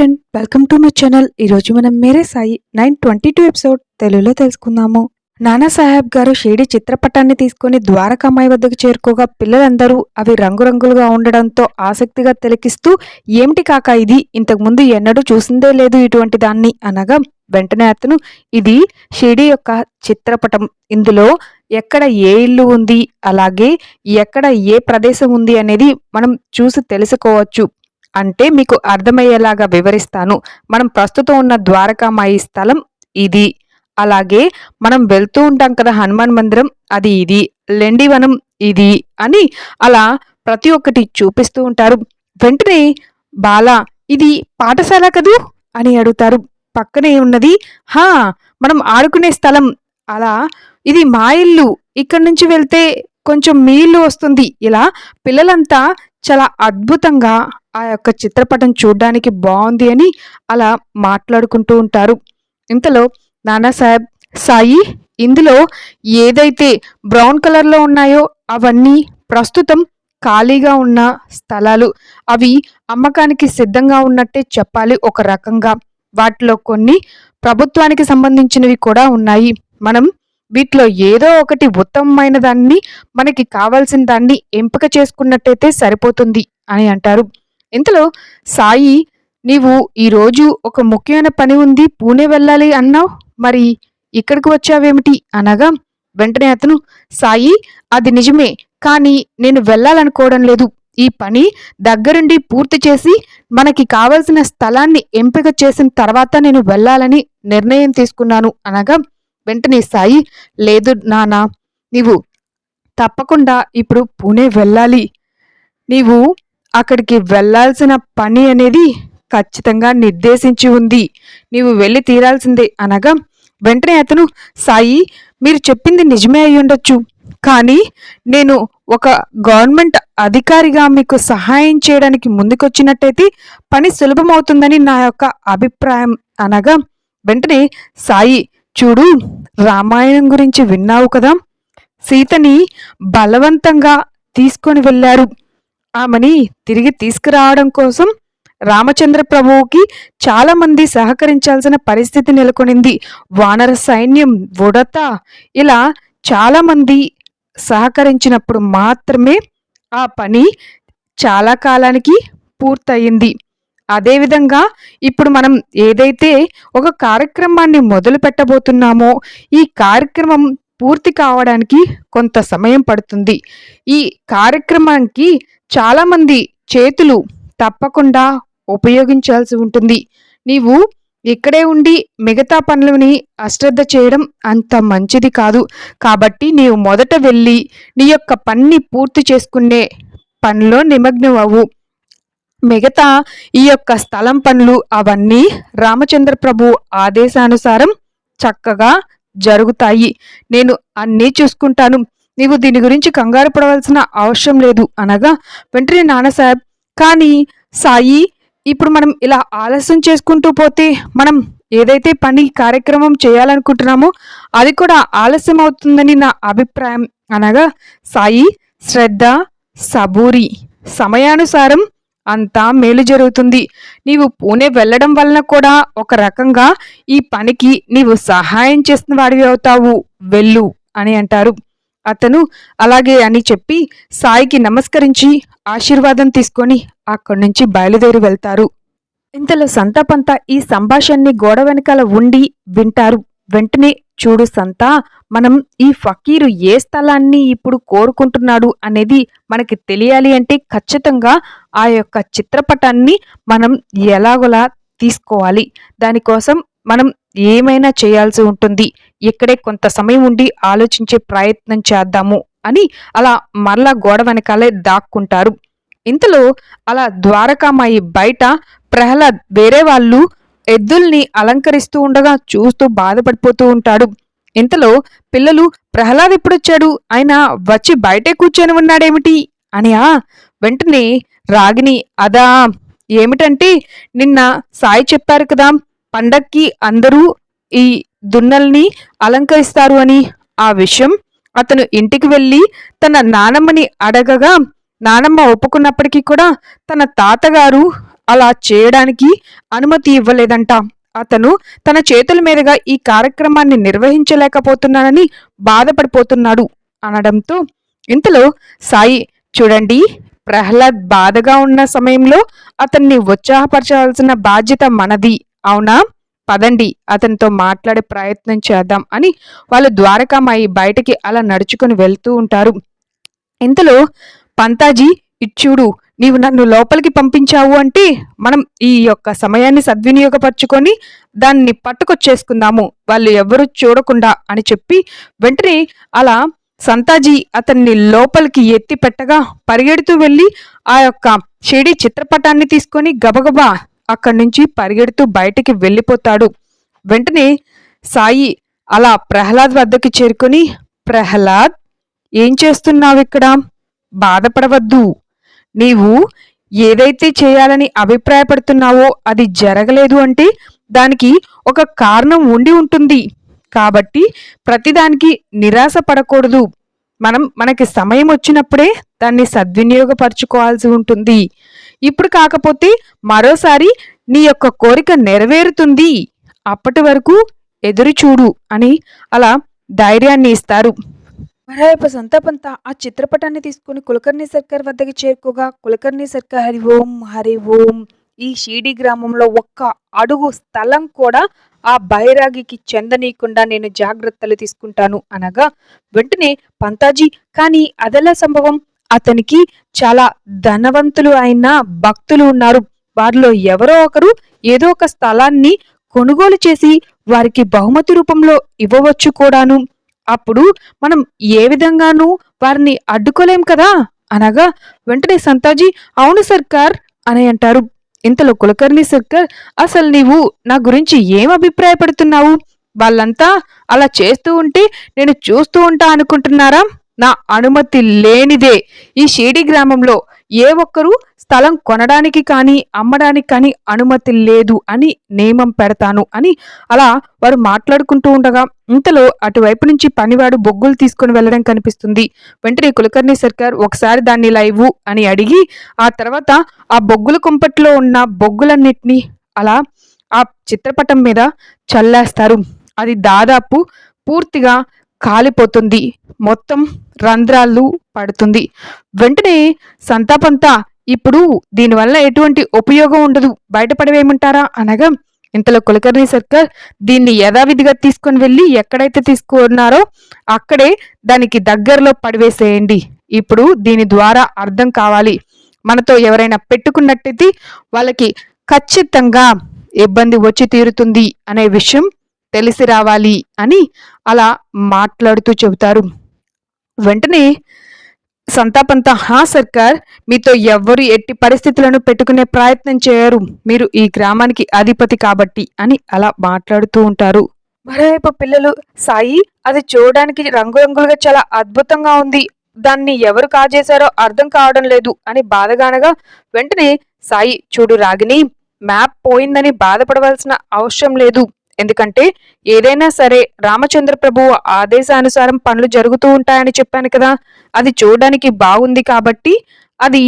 Friend welcome to my channel ఈరోజు మనం Mere Sai nine twenty two episode తెలుగులో తెలుసుకుందాము. నానా సాహెబ్ గారు షేడి చిత్రపటాన్ని తీసుకుని ద్వారకామాయి వద్దకు చేరుకోగా పిల్లలందరూ అవి రంగురంగులుగా ఉండడంతో ఆసక్తిగా తిలకిస్తూ ఏమిటి కాక ఇది? ఇంతకు ముందు ఎన్నడూ చూసిందే లేదు ఇటువంటి దాన్ని అనగా వెంటనే అతను ఇది షిరిడి యొక్క చిత్రపటం. ఇందులో ఎక్కడ ఏ ఇల్లు ఉంది? అలాగే ఎక్కడ ఏ ప్రదేశం ఉంది? అనేది మనం చూసి తెలుసుకోవచ్చు. అంటే మీకు అర్థమయ్యేలాగా వివరిస్తాను. మనం ప్రస్తుతం ఉన్న ద్వారకామాయి స్థలం ఇది. అలాగే మనం వెళ్తూ ఉంటాం కదా హనుమాన్ మందిరం అది ఇది. లెండివనం ఇది అని అలా ప్రతి ఒక్కటి చూపిస్తూ ఉంటారు. వెంటనే బాల ఇది పాఠశాల కదూ? అని అడుగుతారు. పక్కనే ఉన్నది హా మనం ఆడుకునే స్థలం. అలా ఇది మా ఇల్లు ఇక్కడి నుంచి వెళ్తే కొంచెం మీ ఇల్లు వస్తుంది. ఇలా పిల్లలంతా చాలా అద్భుతంగా ఆ యొక్క చిత్రపటం చూడ్డానికి బాగుంది అని అలా మాట్లాడుకుంటూ ఉంటారు. ఇంతలో నానాసాహెబ్ సాయి ఇందులో ఏదైతే బ్రౌన్ కలర్లో ఉన్నాయో అవన్నీ ప్రస్తుతం ఖాళీగా ఉన్న స్థలాలు. అవి అమ్మకానికి సిద్ధంగా ఉన్నట్టే చెప్పాలి ఒక రకంగా. వాటిలో కొన్ని ప్రభుత్వానికి సంబంధించినవి కూడా ఉన్నాయి. మనం వీటిలో ఏదో ఒకటి ఉత్తమమైన దాన్ని మనకి కావాల్సిన దాన్ని ఎంపిక చేసుకున్నట్టయితే సరిపోతుంది అని అంటారు. ఇంతలో సాయి నీవు ఈరోజు ఒక ముఖ్యమైన పని ఉంది పూణే వెళ్ళాలి అన్నావు? మరి ఇక్కడికి వచ్చావేమిటి? అనగా వెంటనే అతను సాయి అది నిజమే కానీ నేను వెళ్ళాలనుకోవడం లేదు. ఈ పని దగ్గరుండి పూర్తి చేసి మనకి కావలసిన స్థలాన్ని ఎంపిక చేసిన తర్వాత నేను వెళ్ళాలని నిర్ణయం తీసుకున్నాను. అనగా వెంటనే సాయి లేదు నానా నీవు తప్పకుండా ఇప్పుడు పూణే వెళ్ళాలి. నీవు అక్కడికి వెళ్ళాల్సిన పని అనేది ఖచ్చితంగా నిర్దేశించి ఉంది. నీవు వెళ్ళి తీరాల్సిందే అనగా వెంటనే అతను సాయి మీరు చెప్పింది నిజమే అయి ఉండొచ్చు. కానీ నేను ఒక గవర్నమెంట్ అధికారిగా మీకు సహాయం చేయడానికి ముందుకొచ్చినట్టయితే పని సులభమవుతుందని నా యొక్క అభిప్రాయం. అనగా వెంటనే సాయి చూడు రామాయణం గురించి విన్నావు కదా? సీతని బలవంతంగా తీసుకొని వెళ్ళారు. ఆమెని తిరిగి తీసుకురావడం కోసం రామచంద్ర ప్రభువుకి చాలామంది సహకరించాల్సిన పరిస్థితి నెలకొనింది. వానర సైన్యం ఉడత ఇలా చాలామంది సహకరించినప్పుడు మాత్రమే ఆ పని చాలా కాలానికి పూర్తయింది. అదేవిధంగా ఇప్పుడు మనం ఏదైతే ఒక కార్యక్రమాన్ని మొదలు పెట్టబోతున్నామో ఈ కార్యక్రమం పూర్తి కావడానికి కొంత సమయం పడుతుంది. ఈ కార్యక్రమానికి చాలామంది చేతులు తప్పకుండా ఉపయోగించాల్సి ఉంటుంది. నీవు ఇక్కడే ఉండి మిగతా పనులని అశ్రద్ధ చేయడం అంత మంచిది కాదు. కాబట్టి నీవు మొదట వెళ్ళి నీ యొక్క పనిని పూర్తి చేసుకునే పనిలో నిమగ్నం అవ్వు. మిగతా ఈ యొక్క స్థలం పనులు అవన్నీ రామచంద్ర ప్రభు ఆదేశానుసారం చక్కగా జరుగుతాయి. నేను అన్నీ చూసుకుంటాను. నీవు దీని గురించి కంగారు పడవలసిన అవసరం లేదు అనగా వెంటనే నాన్నసాహెబ్ కానీ సాయి ఇప్పుడు మనం ఇలా ఆలస్యం చేసుకుంటూ పోతే మనం ఏదైతే పని కార్యక్రమం చేయాలనుకుంటున్నామో అది కూడా ఆలస్యం అవుతుందని నా అభిప్రాయం. అనగా సాయి శ్రద్ధ సబూరి సమయానుసారం అంతా మేలు జరుగుతుంది. నీవు పూణే వెళ్ళడం వలన కూడా ఒక రకంగా ఈ పనికి నీవు సహాయం చేసిన వాడివి అవుతావు. వెళ్ళు అని అంటారు. అతను అలాగే అని చెప్పి సాయికి నమస్కరించి ఆశీర్వాదం తీసుకొని అక్కడి నుంచి బయలుదేరి వెళ్తారు. ఇంతలో సంతాపంతా ఈ సంభాషణని గోడ వెనకాల ఉండి వింటారు. వెంటనే చూడు సంతా మనం ఈ ఫకీరు ఏ స్థలాన్ని ఇప్పుడు కోరుకుంటున్నాడు అనేది మనకి తెలియాలి అంటే ఖచ్చితంగా ఆ యొక్క చిత్రపటాన్ని మనం ఎలాగోలా తీసుకోవాలి. దానికోసం మనం ఏమైనా చేయాల్సి ఉంటుంది. ఇక్కడే కొంత సమయం ఉండి ఆలోచించే ప్రయత్నం చేద్దాము అని అలా మరలా గోడ వెనకాలే దాక్కుంటారు. ఇంతలో అలా ద్వారకామాయి బయట ప్రహ్లాద్ వేరే వాళ్ళు ఎద్దుల్ని అలంకరిస్తూ ఉండగా చూస్తూ బాధపడిపోతూ ఉంటాడు. ఇంతలో పిల్లలు ప్రహ్లాద్ ఎప్పుడొచ్చాడు? ఆయన వచ్చి బయటే కూర్చొని ఉన్నాడేమిటి? అని ఆ వెంటనే రాగిని అదా ఏమిటంటే నిన్న సాయి చెప్పారు కదా పండక్కి అందరూ ఈ దున్నల్ని అలంకరిస్తారు అని ఆ విషయం. అతను ఇంటికి వెళ్ళి తన నానమ్మని అడగగా నానమ్మ ఒప్పుకున్నప్పటికీ కూడా తన తాతగారు అలా చేయడానికి అనుమతి ఇవ్వలేదంట. అతను తన చేతుల మీదుగా ఈ కార్యక్రమాన్ని నిర్వహించలేకపోతున్నానని బాధపడిపోతున్నాడు అనడంతో ఇంతలో సాయి చూడండి ప్రహ్లాద్ బాధగా ఉన్న సమయంలో అతన్ని ఉత్సాహపరచాల్సిన బాధ్యత మనది. అవునా? పదండి అతనితో మాట్లాడే ప్రయత్నం చేద్దాం అని వాళ్ళు ద్వారకామాయి బయటికి అలా నడుచుకుని వెళ్తూ ఉంటారు. ఇంతలో పంతాజీ ఇచ్చుడు నీవు నన్ను లోపలికి పంపించావు అంటే మనం ఈ యొక్క సమయాన్ని సద్వినియోగపరచుకొని దాన్ని పట్టుకొచ్చేసుకుందాము. వాళ్ళు ఎవరు చూడకుండా అని చెప్పి వెంటనే అలా సంతాజీ అతన్ని లోపలికి ఎత్తి పెట్టగా పరిగెడుతూ వెళ్ళి ఆ యొక్క షేడీ చిత్రపటాన్ని తీసుకొని గబగబా అక్కడి నుంచి పరిగెడుతూ బయటికి వెళ్ళిపోతాడు. వెంటనే సాయి అలా ప్రహ్లాద్ వద్దకి చేరుకొని ప్రహ్లాద్ ఏం చేస్తున్నావు ఇక్కడ బాధపడవద్దు. నీవు ఏదైతే చేయాలని అభిప్రాయపడుతున్నావో అది జరగలేదు అంటే దానికి ఒక కారణం ఉండి ఉంటుంది. కాబట్టి ప్రతిదానికి నిరాశ పడకూడదు. మనం మనకి సమయం వచ్చినప్పుడే దాన్ని సద్వినియోగపరచుకోవాల్సి ఉంటుంది. ఇప్పుడు కాకపోతే మరోసారి నీ యొక్క కోరిక నెరవేరుతుంది. అప్పటి వరకు ఎదురు చూడు అని అలా ధైర్యాన్ని ఇస్తారు. మరోవైపు సంతాపంతా ఆ చిత్రపటాన్ని తీసుకుని కులకర్ణి సర్కార్ వద్దకు చేరుకోగా కులకర్ణి సర్కార్ హరి ఓం హరి ఓం ఈ షీడి గ్రామంలో ఒక్క అడుగు స్థలం కూడా ఆ బైరాగికి చెందనీయకుండా నేను జాగ్రత్తలు తీసుకుంటాను అనగా వెంటనే పంతాజీ కానీ అదెలా సంభవం? అతనికి చాలా ధనవంతులు అయిన భక్తులు ఉన్నారు. వారిలో ఎవరో ఒకరు ఏదో ఒక స్థలాన్ని కొనుగోలు చేసి వారికి బహుమతి రూపంలో ఇవ్వవచ్చు కూడాను. అప్పుడు మనం ఏ విధంగానూ వారిని అడ్డుకోలేం కదా? అనగా వెంటనే సంతాజీ అవును సర్కార్ అని అంటారు. ఇంతలో కులకర్ణి సర్కార్ అసలు నీవు నా గురించి ఏం అభిప్రాయపడుతున్నావు? వాళ్ళంతా అలా చేస్తూ ఉంటే నేను చూస్తూ ఉంటా అనుకుంటున్నారా? నా అనుమతి లేనిదే ఈ షేడి గ్రామంలో ఏ ఒక్కరూ స్థలం కొనడానికి కానీ అమ్మడానికి కానీ అనుమతి లేదు అని నియమం పెడతాను అని అలా వారు మాట్లాడుకుంటూ ఉండగా ఇంతలో అటువైపు నుంచి పనివాడు బొగ్గులు తీసుకుని వెళ్ళడం కనిపిస్తుంది. వెంటనే కులకర్ణి సర్కార్ ఒకసారి దాన్ని ఇలా ఇవ్వు అని అడిగి ఆ తర్వాత ఆ బొగ్గుల కుంపట్లో ఉన్న బొగ్గులన్నిటినీ అలా ఆ చిత్రపటం మీద చల్లేస్తారు. అది దాదాపు పూర్తిగా కాలిపోతుంది. మొత్తం రంధ్రాలు పడుతుంది. వెంటనే సంతాపంతా ఇప్పుడు దీనివల్ల ఎటువంటి ఉపయోగం ఉండదు. బయటపడవేమంటారా అనగా ఇంతలో కులకర్ణి సర్కార్ దీన్ని యథావిధిగా తీసుకొని వెళ్ళి ఎక్కడైతే తీసుకున్నారో అక్కడే దానికి దగ్గరలో పడివేసేయండి. ఇప్పుడు దీని ద్వారా అర్థం కావాలి. మనతో ఎవరైనా పెట్టుకున్నట్టయితే వాళ్ళకి ఖచ్చితంగా ఇబ్బంది వచ్చి తీరుతుంది అనే విషయం తెలిసి రావాలి అని అలా మాట్లాడుతూ చెబుతారు. వెంటనే సంతాపంతా హా సర్కార్ మీతో ఎవ్వరు ఎట్టి పరిస్థితులను పెట్టుకునే ప్రయత్నం చేయరు. మీరు ఈ గ్రామానికి అధిపతి కాబట్టి అని అలా మాట్లాడుతూ ఉంటారు. మరోవైపు పిల్లలు సాయి అది చూడడానికి రంగురంగులుగా చాలా అద్భుతంగా ఉంది. దాన్ని ఎవరు కాజేశారో అర్థం కావడం లేదు అని బాధగానగా వెంటనే సాయి చూడు రాగిని మ్యాప్ పోయిందని బాధపడవలసిన అవసరం లేదు. ఎందుకంటే ఏదైనా సరే రామచంద్ర ప్రభువు ఆదేశానుసారం పనులు జరుగుతూ ఉంటాయని చెప్పాను కదా అది చూడడానికి బాగుంది కాబట్టి అది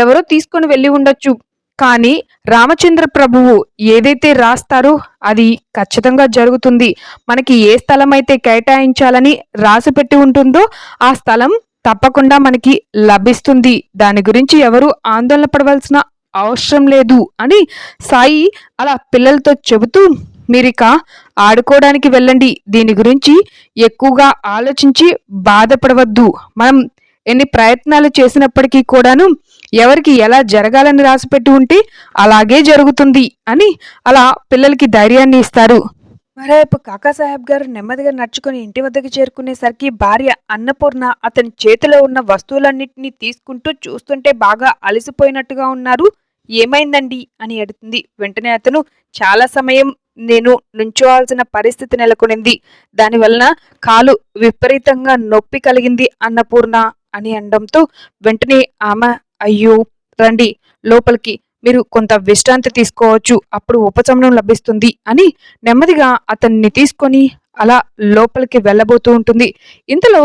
ఎవరో తీసుకొని వెళ్ళి ఉండొచ్చు. కానీ రామచంద్ర ప్రభువు ఏదైతే రాస్తారో అది ఖచ్చితంగా జరుగుతుంది. మనకి ఏ స్థలం అయితే కేటాయించాలని రాసి పెట్టి ఉంటుందో ఆ స్థలం తప్పకుండా మనకి లభిస్తుంది. దాని గురించి ఎవరు ఆందోళన పడవలసిన అవసరం లేదు అని సాయి అలా పిల్లలతో చెబుతూ మీరిక ఆడుకోవడానికి వెళ్ళండి. దీని గురించి ఎక్కువగా ఆలోచించి బాధపడవద్దు. మనం ఎన్ని ప్రయత్నాలు చేసినప్పటికీ కూడాను ఎవరికి ఎలా జరగాలని రాసిపెట్టి ఉంటే అలాగే జరుగుతుంది అని అలా పిల్లలకి ధైర్యాన్ని ఇస్తారు. మరోవైపు కాకాసాహెబ్ గారు నెమ్మదిగా నడుచుకుని ఇంటి వద్దకు చేరుకునేసరికి భార్య అన్నపూర్ణ అతని చేతిలో ఉన్న వస్తువులన్నింటినీ తీసుకుంటూ చూస్తుంటే బాగా అలసిపోయినట్టుగా ఉన్నారు. ఏమైందండి? అని అడుగుతుంది వెంటనే అతను చాలా సమయం నేను నుంచోవాల్సిన పరిస్థితి నెలకొనింది. దానివలన కాలు విపరీతంగా నొప్పి కలిగింది అన్నపూర్ణ అని అనడంతో వెంటనే ఆమె అయ్యో రండి లోపలికి. మీరు కొంత విశ్రాంతి తీసుకోవచ్చు. అప్పుడు ఉపశమనం లభిస్తుంది అని నెమ్మదిగా అతన్ని తీసుకొని అలా లోపలికి వెళ్ళబోతూ ఉంటుంది. ఇంతలో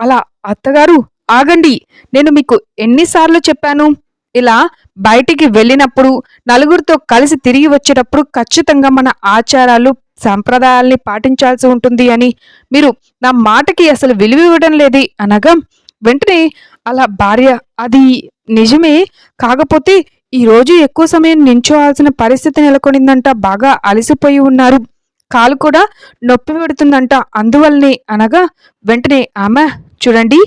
అలా అత్తగారు ఆగండి. నేను మీకు ఎన్నిసార్లు చెప్పాను? ఇలా బయటికి వెళ్ళినప్పుడు నలుగురితో కలిసి తిరిగి వచ్చేటప్పుడు ఖచ్చితంగా మన ఆచారాలు సాంప్రదాయాల్ని పాటించాల్సి ఉంటుంది అని మీరు నా మాటకి అసలు విలువ ఇవ్వడం లేదు అనగా వెంటనే అలా భార్య అది నిజమే కాకపోతే ఈరోజు ఎక్కువ సమయం నించోవాల్సిన పరిస్థితి నెలకొనిందంట బాగా అలసిపోయి ఉన్నారు. కాలు కూడా నొప్పి పెడుతుందంట అందువల్లనే అనగా వెంటనే ఆమె చూడండి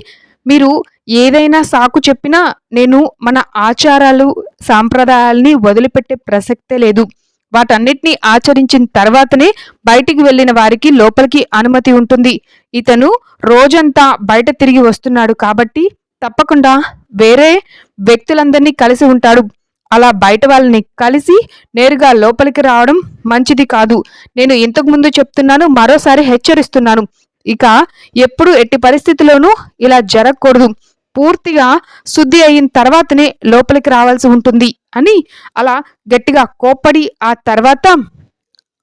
మీరు ఏదైనా సాకు చెప్పినా నేను మన ఆచారాలు సాంప్రదాయాల్ని వదిలిపెట్టే ప్రసక్తే లేదు. వాటన్నిటినీ ఆచరించిన తర్వాతనే బయటికి వెళ్ళిన వారికి లోపలికి అనుమతి ఉంటుంది. ఇతను రోజంతా బయట తిరిగి వస్తున్నాడు కాబట్టి తప్పకుండా వేరే వ్యక్తులందరినీ కలిసి ఉంటాడు. అలా బయట వాళ్ళని కలిసి నేరుగా లోపలికి రావడం మంచిది కాదు. నేను ఇంతకు ముందు చెప్తున్నాను మరోసారి హెచ్చరిస్తున్నాను. ఇక ఎప్పుడు ఎట్టి పరిస్థితిలోనూ ఇలా జరగకూడదు. పూర్తిగా శుద్ధి అయిన తర్వాతనే లోపలికి రావాల్సి ఉంటుంది అని అలా గట్టిగా కోప్పడి ఆ తర్వాత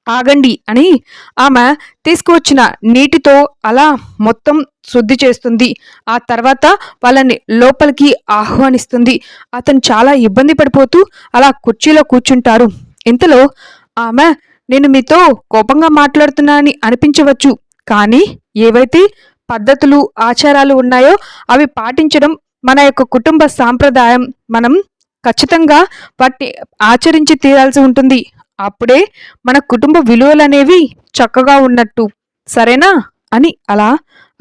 ఆగండి అని ఆమె తీసుకువచ్చిన నీటితో అలా మొత్తం శుద్ధి చేస్తుంది. ఆ తర్వాత వాళ్ళని లోపలికి ఆహ్వానిస్తుంది. అతను చాలా ఇబ్బంది పడిపోతూ అలా కుర్చీలో కూర్చుంటారు. ఇంతలో ఆమె నేను మీతో కోపంగా మాట్లాడుతున్నా అని అనిపించవచ్చు కానీ ఏవైతే పద్ధతులు ఆచారాలు ఉన్నాయో అవి పాటించడం మన యొక్క కుటుంబ సాంప్రదాయం. మనం ఖచ్చితంగా వాటిని ఆచరించి తీరాల్సి ఉంటుంది. అప్పుడే మన కుటుంబ విలువలు అనేవి చక్కగా ఉన్నట్టు. సరేనా? అని అలా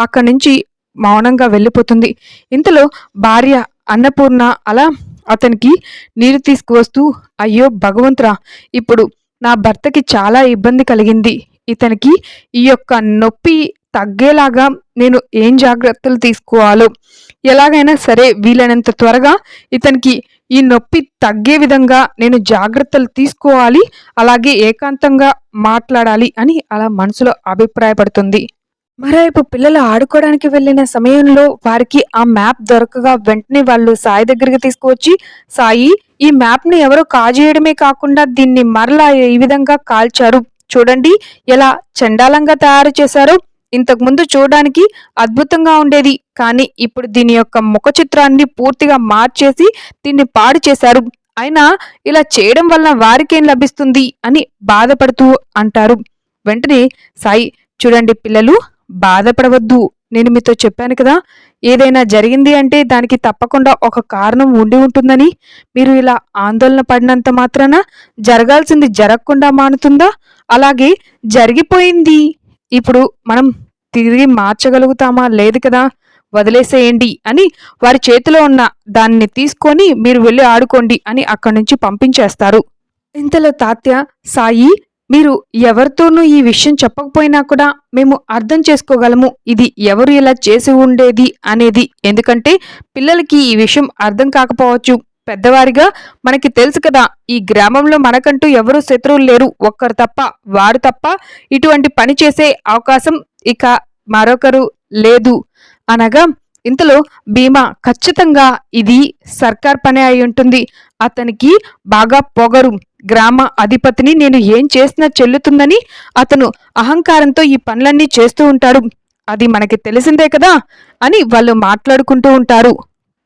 అక్కడి నుంచి మౌనంగా వెళ్ళిపోతుంది. ఇంతలో భార్య అన్నపూర్ణ అలా అతనికి నీరు తీసుకువస్తూ అయ్యో భగవంతురా ఇప్పుడు నా భర్తకి చాలా ఇబ్బంది కలిగింది. ఇతనికి ఈ యొక్క నొప్పి తగ్గేలాగా నేను ఏం జాగ్రత్తలు తీసుకోవాలో ఎలాగైనా సరే వీలైనంత త్వరగా ఇతనికి ఈ నొప్పి తగ్గే విధంగా నేను జాగ్రత్తలు తీసుకోవాలి అలాగే ఏకాంతంగా మాట్లాడాలి అని అలా మనసులో అభిప్రాయపడుతుంది. మరోవైపు పిల్లలు ఆడుకోవడానికి వెళ్ళిన సమయంలో వారికి ఆ మ్యాప్ దొరకగా వెంటనే వాళ్ళు సాయి దగ్గరికి తీసుకువచ్చి సాయి ఈ మ్యాప్ని ఎవరో కాజేయడమే కాకుండా దీన్ని మరలా ఈ విధంగా కాల్చారు. చూడండి ఎలా చండాలంగా తయారు చేశారో. ఇంతకు ముందు చూడడానికి అద్భుతంగా ఉండేది. కానీ ఇప్పుడు దీని యొక్క ముఖ చిత్రాన్ని పూర్తిగా మార్చేసి దీన్ని పాడు చేశారు. అయినా ఇలా చేయడం వల్ల వారికేం లభిస్తుంది అని బాధపడుతూ అంటారు. వెంటనే సాయి చూడండి పిల్లలు బాధపడవద్దు. నేను మీతో చెప్పాను కదా ఏదైనా జరిగింది అంటే దానికి తప్పకుండా ఒక కారణం ఉండి ఉంటుందని. మీరు ఇలా ఆందోళన పడినంత మాత్రాన జరగాల్సింది జరగకుండా మానుతుందా? అలాగే జరిగిపోయింది. ఇప్పుడు మనం తిరిగి మార్చగలుగుతామా? లేదు కదా? వదిలేసేయండి అని వారి చేతిలో ఉన్న దాన్ని తీసుకొని మీరు వెళ్ళి ఆడుకోండి అని అక్కడి నుంచి పంపించేస్తారు. ఇంతలో తాత్య సాయి మీరు ఎవరితోనూ ఈ విషయం చెప్పకపోయినా కూడా మేము అర్థం చేసుకోగలము. ఇది ఎవరు ఇలా చేసి ఉండేది అనేది. ఎందుకంటే పిల్లలకి ఈ విషయం అర్థం కాకపోవచ్చు. పెద్దవారిగా మనకి తెలుసు కదా ఈ గ్రామంలో మనకంటూ ఎవరు శత్రువులు లేరు. ఒక్కరు తప్ప వారు తప్ప ఇటువంటి పని చేసే అవకాశం ఇక మరొకరు లేదు. అనగా ఇంతలో భీమా ఖచ్చితంగా ఇది సర్కార్ పని అయి ఉంటుంది. అతనికి బాగా పొగరు. గ్రామ అధిపతిని నేను ఏం చేసినా చెల్లుతుందని అతను అహంకారంతో ఈ పనులన్నీ చేస్తూ ఉంటాడు. అది మనకి తెలిసిందే కదా అని వాళ్ళు మాట్లాడుకుంటూ ఉంటారు.